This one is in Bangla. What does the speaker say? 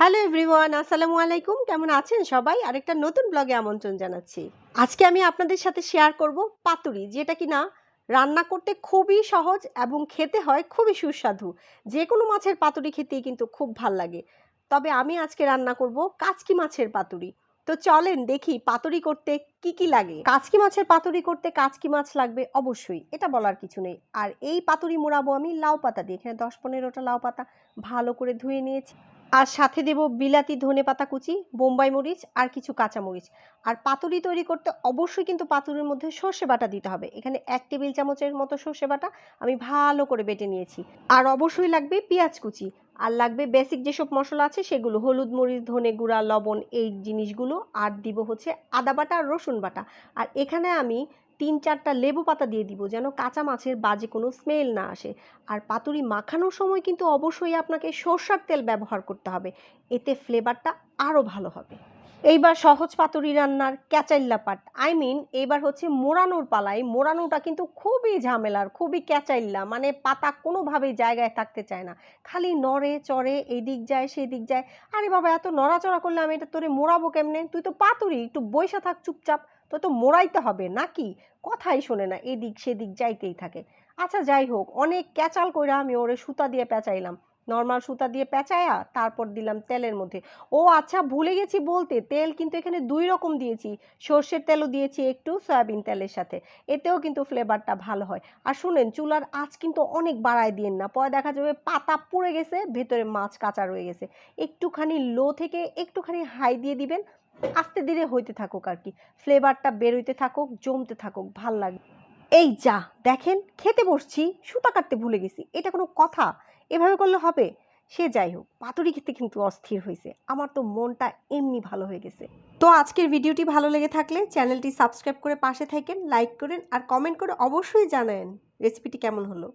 হ্যালো এভরিওয়ান, আসসালামু আলাইকুম। কেমন আছেন সবাই? আরেকটা নতুন ব্লগে আমন্ত্রণ জানাচ্ছি। আজকে আমি আপনাদের সাথে শেয়ার করব পাতুরি, যেটা কি না রান্না করতে খুবই সহজ এবং খেতে হয় খুবই সুস্বাদু। যে কোনো মাছের পাতুরি খেতেই কিন্তু খুব ভালো লাগে। তবে আমি আজকে রান্না করব কাচকি মাছের পাতুরি। তো চলেন দেখি পাতুরি করতে কি কি লাগে। কাচকি মাছের পাতুরি করতে কাচকি মাছ লাগবে অবশ্যই, এটা বলার কিছু নেই। আর এই পাতুরি মোড়াবো আমি লাউ পাতা দিয়ে। এখানে দশ পনেরোটা লাউ পাতা ভালো করে ধুয়ে নিয়েছি। আর সাথে দেব বিলাতি ধনে পাতা কুচি, বোম্বাই মরিচ আর কিছু কাঁচা মরিচ আর পাতুরি তৈরি করতে অবশ্যই কিন্তু পাতুরির মধ্যে সর্ষে বাটা দিতে হবে। এখানে এক টেবিল চামচের মতো সর্ষে বাটা আমি ভালো করে বেটে নিয়েছি। আর অবশ্যই লাগবে পেঁয়াজ কুচি। আর লাগবে বেসিক যেসব মশলা আছে সেগুলো হলুদ মরিচ, ধনে গুঁড়া, লবণ, এই জিনিসগুলো। আর দিব হচ্ছে আদা বাটা আর রসুন বাটা। আর এখানে আমি তিন চারটা লেবু পাতা দিয়ে দিব যেন কাঁচা মাছের বাজে কোনো স্মেল না আসে। আর পাতুরি মাখানোর সময় কিন্তু অবশ্যই আপনাকে সর্ষার তেল ব্যবহার করতে হবে। এতে ফ্লেভারটা আরও ভালো হবে। এইবার সহজ পাতুরি রান্নার ক্যাচাইল্লা পাট। আই মিন এইবার হচ্ছে মোড়ানোর পালাই মোড়ানোটা কিন্তু খুবই ঝামেলার, খুবই ক্যাচাইল্লা মানে পাতা কোনোভাবেই জায়গায় থাকতে চায় না। খালি নড়ে, চড়ে, এদিক যায় সেই দিক যায়। আরে বাবা, এত নড়াচড়া করলে আমি এটা তোরে মোড়াবো কেমনে? তুই তো পাতুরি, একটু বৈশা থাক চুপচাপ। তো তো মোড়াইতে হবে নাকি? কথাই শোনে না, এদিক সেদিক যাইতেই থাকে। আচ্ছা যাই হোক, অনেক ক্যাচাল কইরা আমি ওরে সুতা দিয়ে পেঁচাইলাম। নর্মাল সুতা দিয়ে পেঁচায়া তারপর দিলাম তেলের মধ্যে। ও আচ্ছা ভুলে গেছি বলতে, তেল কিন্তু এখানে দুই রকম দিয়েছি। সর্ষের তেলও দিয়েছি একটু সয়াবিন তেলের সাথে। এতেও কিন্তু ফ্লেভারটা ভালো হয়। আর শুনেন, চুলার আঁচ কিন্তু অনেক বাড়ায় দিয়েন না। পরে দেখা যাবে পাতা পুড়ে গেছে, ভেতরে মাছ কাঁচা রয়ে গেছে। একটুখানি লো থেকে একটুখানি হাই দিয়ে দিবেন। আস্তে ধীরে হইতে থাকুক আর কি। ফ্লেভারটা বেরোইতে থাকুক, জমতে থাকুক, ভালো লাগবে। এই যা, দেখেন, খেতে বসছি, সুতা কাটতে ভুলে গেছি, এটা কোনো কথা। এভাবে করলে হবে? সে যাই হোক, পাতুরি খেতে কিন্তু অস্থির হয়েছে। আমার তো মনটা এমনি ভালো হয়ে গেছে। তো আজকের ভিডিওটি ভালো লেগে থাকলে চ্যানেলটি সাবস্ক্রাইব করে পাশে থাকেন, লাইক করেন আর কমেন্ট করে অবশ্যই জানান রেসিপিটি কেমন হলো?